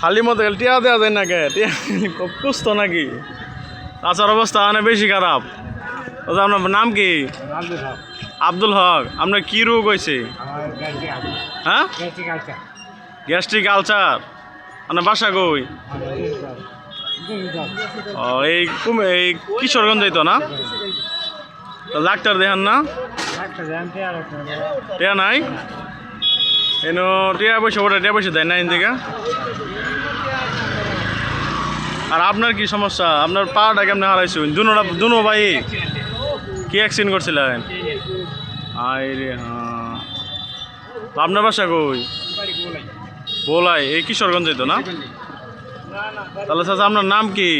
খালি মতো টিয়া দেওয়া যায় না কে? টিয়া খুব কুস্ত নাকি? আচার অবস্থা মানে বেশি খারাপ। আপনার নাম কি? আব্দুল হক। আপনার কি রোগ হয়েছে? হ্যাঁ? গ্যাস্ট্রিক আলচার মানে বাসা কই? ও, এই এই কিশোরগঞ্জ যাইতো না? ডাক্তার দেখান না? টিয়া নাই? এনো টিয়া পয়সা ওটা টিয়া পয়সা দেয় না দিকে আর আপনার কি সমস্যা? আপনার পাটা কেমনে হারাইছুন দুনোটা দুনো ভাই কি অ্যাক্সিডেন্ট করছিলেন? আই রে হ্যাঁ আপনার বাসা কই? বলাই এই কিশোরগঞ্জ তো না? তাহলে চাচা আপনার নাম কি?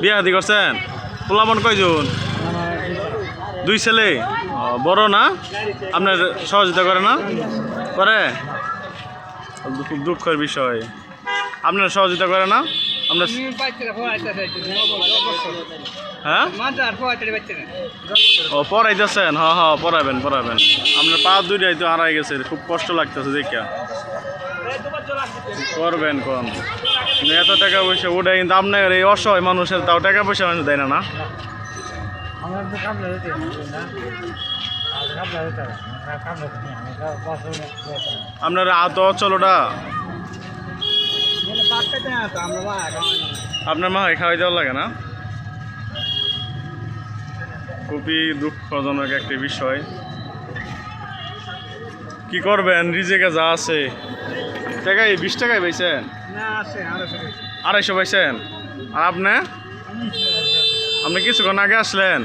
বিয়া হাতি করছেন? পোলামন কয়জন? দুই ছেলে? বড় না? আপনার সহযোগিতা করে না? করে? খুব দুঃখের বিষয়। আপনার সহযোগিতা করে না? আপনার হ্যাঁ? ও, পড়াইতেছেন? হ্যাঁ হ্যাঁ পড়াবেন পড়াবেন। আপনার পা দুইটাই তো হারাই গেছে, খুব কষ্ট লাগতেছে দেখিয়া। করবেন কোন? এত টাকা পয়সা ওটা কিন্তু আপনার এই অসহায় মানুষের তাও টাকা পয়সা দেয় না না? আপনার আত অচলটা আপনার মা খাওয়াই দেওয়া লাগে না? খুবই দুঃখজনক একটি বিষয়। কি করবেন? রিজেকে যা আছে। টাকায় বিশ টাকায় পাইছেন? আড়াইশো পাইছেন? আর আপনি? আপনি কিছুক্ষণ আগে আসলেন।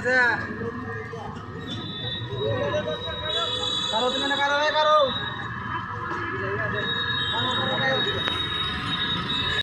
আছে।